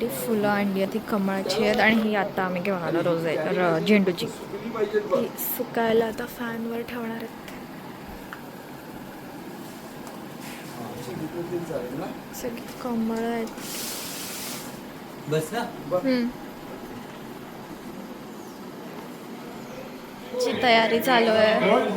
कमळासाठी फुलं आणली आहेत ती कमळाची आहेत आणि ही आता आम्ही घेऊन आलो रोज आहे र झेंडूची. ती सुकायला आता फॅनवर ठेवणार आहेत. सगळी कमळ आहेत. बस ना? हम्म. ची तयारी चालू आहे.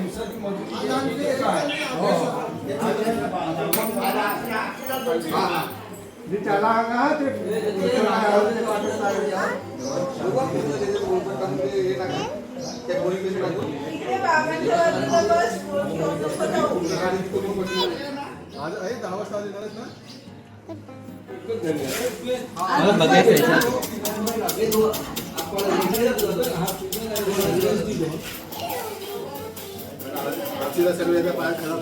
सर्वे पाय खराब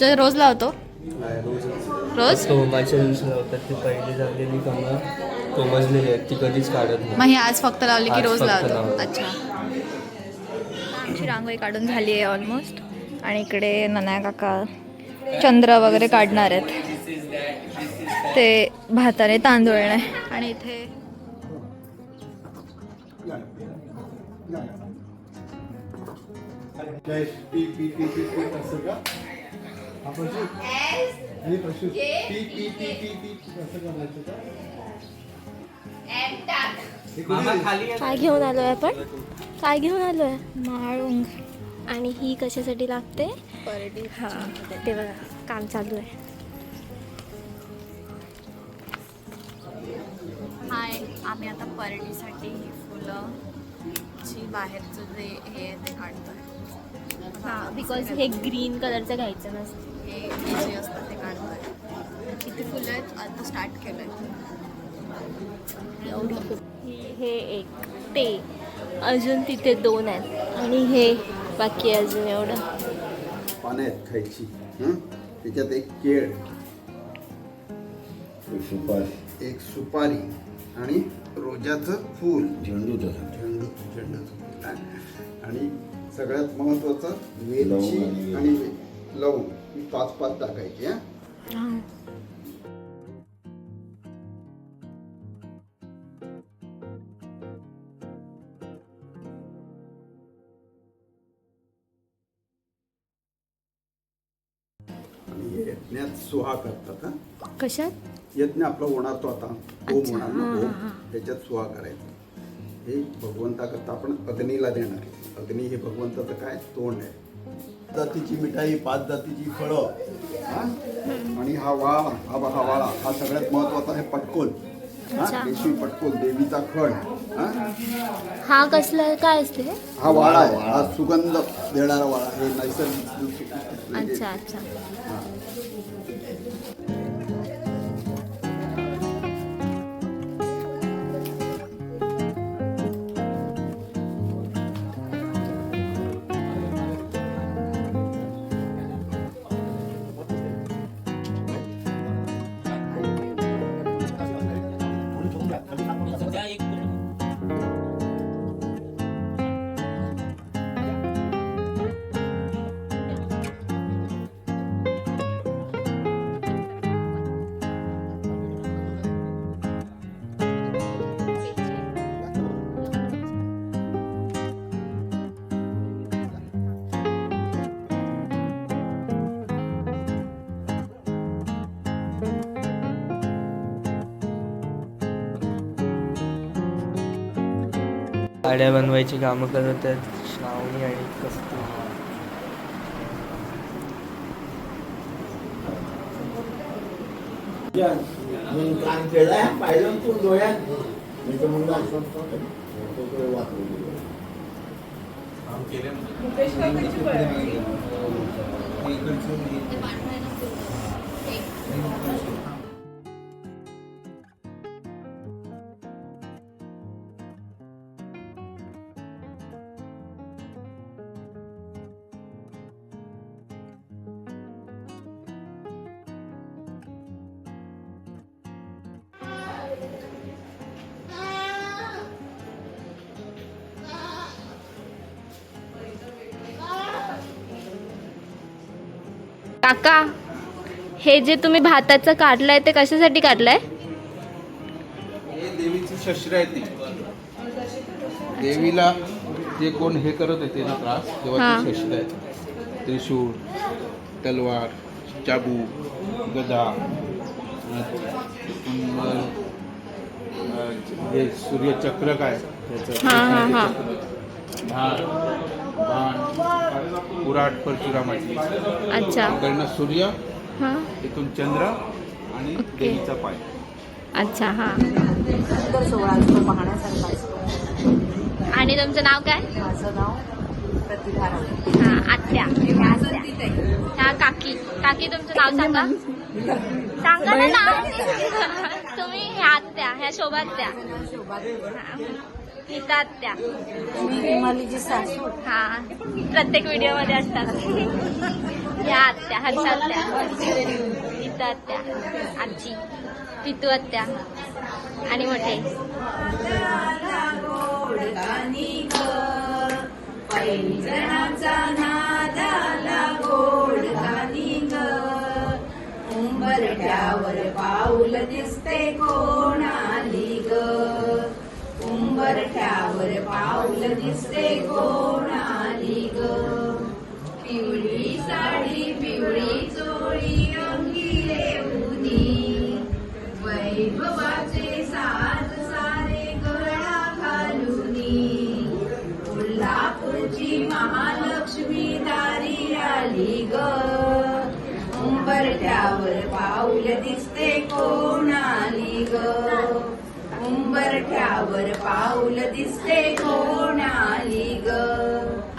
जे रोज लावतो रोज तो माझ्या दिवशी लावतात ती पहिली झालेली कमळ कोमजलेली आहेत ती कधीच काढत मग ही आज फक्त लावली की आज रोज फक्त लावतो लावतो. अच्छा आमची रांगोळी काढून झाली आहे ऑलमोस्ट आणि इकडे नन्या काका चंद्र वगैरे काढणार आहेत ते भाताने तांदूळणे आणि इथे जय P P P P P असं का आपण हे प्रश्न करायचं का? काय घेऊन आलोय आपण? काय घेऊन आलोय? माळुंग आणि ही कशासाठी लागते? हा ते बघा काम चालू आहे. हाय आम्ही आता परडीसाठी ही फुलं ची बाहेरचं जे हे आहे ते काढतोय. हा बिकॉज हे ग्रीन कलरचं घ्यायचं नसतं. हे हे जे असतं ते किती फुलं आहेत आता स्टार्ट केलंय. एवढी खूप ही- हे एक ते. अजून तिथे दोन आहेत. आणि हे बाकी आहे अजून एवढं. पानं आहेत खायची हं? त्याच्यात एक केळ. सुपारी. एक सुपारी. आणि रोजाचं फूल. झेंडूचं झेंडू झेंडूचं फूल. आणि सगळ्यात महत्वाचं वेलची आणि लवंग. ही पाच पाच टाकायची हा? आणि यज्ञात सुहा करतात हा? कशात? यज्ञ आपला होणार तो आता होम होणार ना होम त्याच्यात सुहा करायचा. हे भगवंताकरता आपण अग्नीला देणार अग्नी हे भगवंताचं काय तोंड आहे जातीची मिठाई पाच जातीची फळं? आणि हा वाळा हा हा वाळा हा सगळ्यात महत्त्वाचा आहे पटकोल हा. केशवी पटकोल देवीचा खड हा कसला काय असते हे? वाळा आहे हा सुगंध देणारा वाळा हे नैसर्गिक अच्छा अच्छा गाड्या बनवायची कामं करत आहेत. श्रावणी आणि कस्तुरी. काम केलाय पाहिलं तू डोळ्यात मी तर म्हणलं असं वाचलं काका हे जे तुम्ही भाताचं काढलंय ते कशासाठी काढलंय? देवीची शस्त्र आहे ती. देवीला जे कोण हे करत होते ना त्रास तेव्हा. ती शस्त्र आहे. त्रिशूळ तलवार चाबू गदा हे सूर्यचक्र काय त्याचं कुराट परशुरामाची. अच्छा. इकडनं सूर्य हां. इथून चंद्र आणि ओके. देवीचा पाय. अच्छा हां. आणि तुमचं नाव काय? माझं नाव प्रतिभा राऊत. हां आत्या. ह्या आत्या ह्या काकी. काकी तुमचं नाव सांगा. सांगा ना नाव. तुम्ही ह्या आत्या ह्या शोभात्या. हां. गीता विमालीची सासू. हा. प्रत्येक व्हिडिओमध्ये असतात. ह्या आत्या हर्षात्या. गीता आत्या आजी पितू आत्या आणि मोठे. पाऊल दिसते कोणाली? ग उंबरठ्यावर पाऊल दिसते कोणाली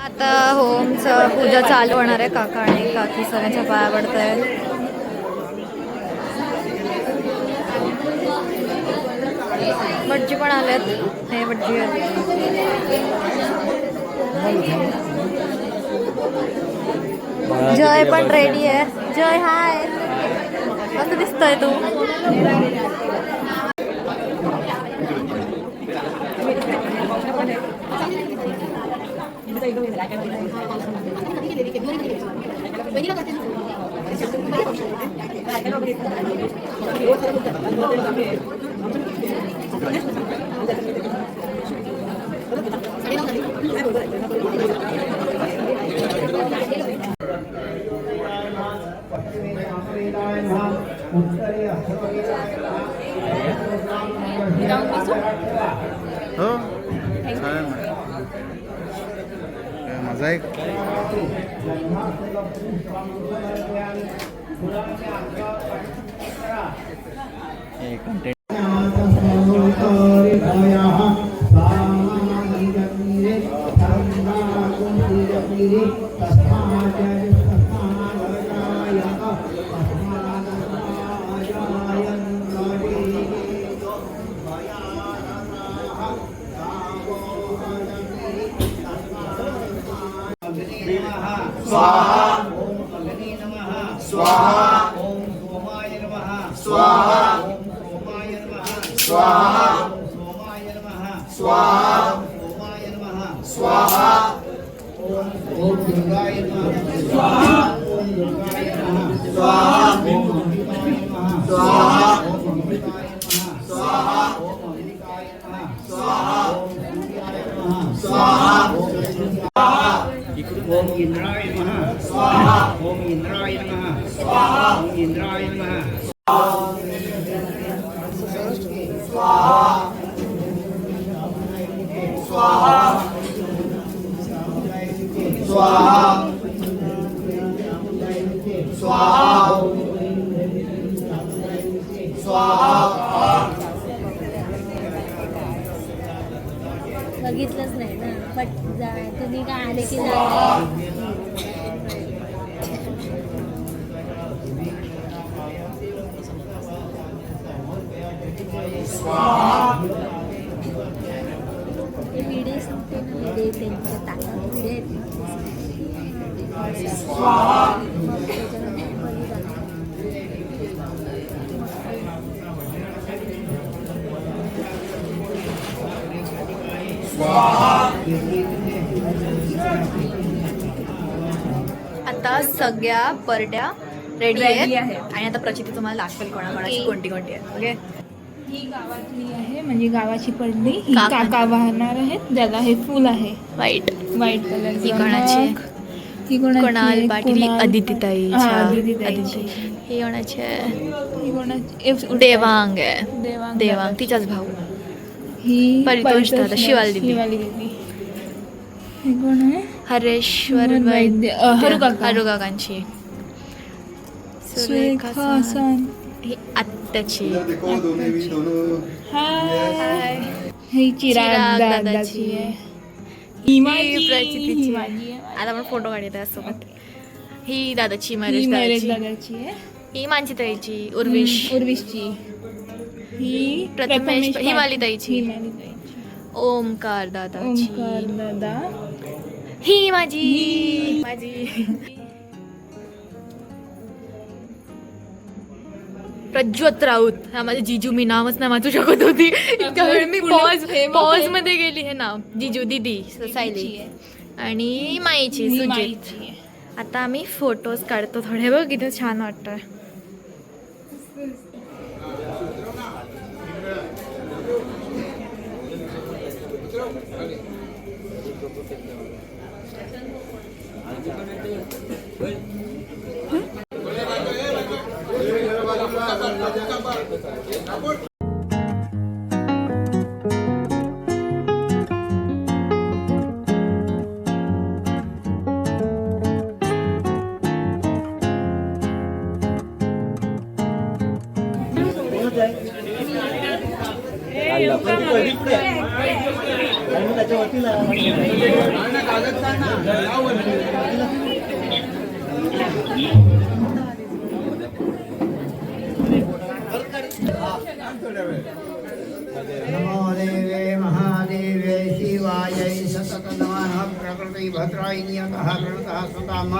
आता होमचं पूजा चालू होणार आहे काका आणि काकी सगळ्यांच्या पाया पडत आहेत भटजी पण आलेत. हे भटजी जय पण रेडी आहे. जय हाय कसं दिसतंय तू. Gracias. हे कंटेंट స్వాహ. ఓమాయ నమః స్వాహ ఓం దుర్గాయ నమః స్వాహ ఓం దుర్గాయ నమః స్వాహ. बघितलंच नाही ना. पट बट तुम्ही काय आले की आता सगळ्या परड्या रेडी आहेत. आणि आता प्रचिती तुम्हाला दाखवेल कोणाकोणाची. कोणती कोणती आहेत. ओके ही गावातली आहे म्हणजे गावाची पडली. ही काका. वाहणार आहेत ज्याला हे फुल आहे. वाईट व्हाईट कलर कोणाची? आहे? ही कोणाची कोणाल आहे? पाटील. ही हा. ही कोणाची? आहे ही कोणाची? ए, देवांग आहे. देवांग देवांग तिचाच भाऊ. ही परितोष दादा, शिवाली दीदी. शिवाली दीदी. हे कोण आहे? हरेश्वर वैद्य, वैद्य. अ, हरू काका. काकांची सुरेखा हसन ही आत्याची इधर देखो दोनों भी दोनों हाय. ही चिराग चिराग दादाची दादाची. आहे. ही माझी आहे. आता आपण फोटो काढूया त्यासोबत ही दादाची ही महेश मैरेश दादाची आहे. ही मानसीताईची उर्विश. उर्विशची. ही प्रथमेश- ही मालिताईची. मालिताईची. ओमकार दादाची. ओमकार दादा. ही माझी. माझी. प्रज्वत राऊत. हा माझे जिजू. मी नावच नाही वाचू शकत होती. इतक्या वेळ मी पॉज पॉज. मध्ये गेली. हे नाव. जिजू दिदी सायली. आणि माईची सुजित. आता आम्ही फोटोज काढतो थोडे. बघ किती छान वाटतंय. नमो देवे महादेवे शिवायै सतत नमः प्रकृति भद्राय नियतः प्रणतः सुताम।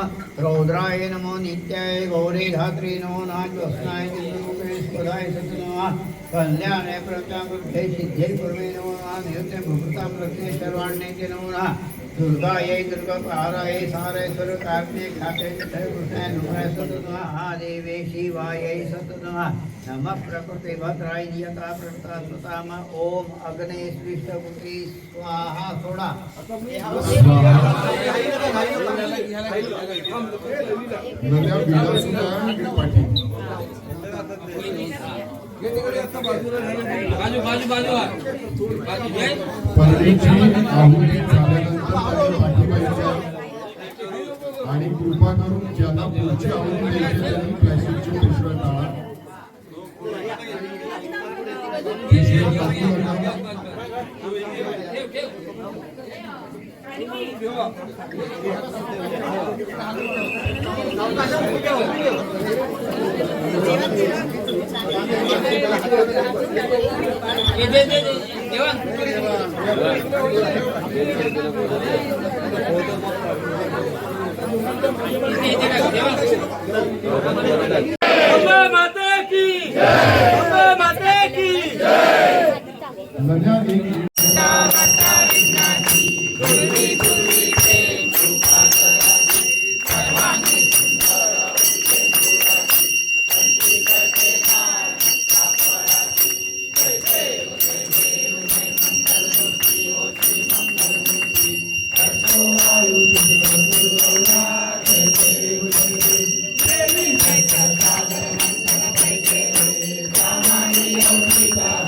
रौद्राय नमो नित्याय गौरी धात्री नमो नाज्वस्नाय चित्ररूपे स्फुराय सत नमः कल्याणे प्रत्यामृद्धे सिद्धे कुर्मे नमो नमः नियुते भूभृतां प्रत्ये सर्वाण्ये नमो नमः। दुर्गायै दुर्गपारायै सारेश्वर कार्णे खाते जठे कृष्णे नुमय सत नमः महादेवे शिवायै सत नमः। नमः प्रकृति भद्राय नियता प्रकृता सुताम। ओम अग्ने श्रीष्टपुत्री स्वाहा सोडा। नद्या बिलासुद्धा इकडे पाठी परडीची आहुती झाल्यानंतर त्याला पाठीमागच्या आणि कृपा करून ज्यांना पुढची आहुती द्यायची त्यांनी प्लॅस्टिकची पिशव्या टाळा पिशव्या माता की माता की America.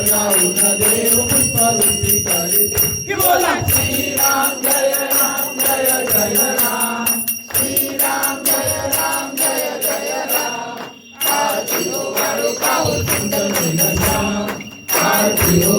स्वर्गाहून देव पुष्पावृत्ती करीती की बोला श्रीराम जय राम जय जय राम श्रीराम जय राम जय जय राम आरती हो वाळू पाहू सुंदर मेघश्याम आरती हो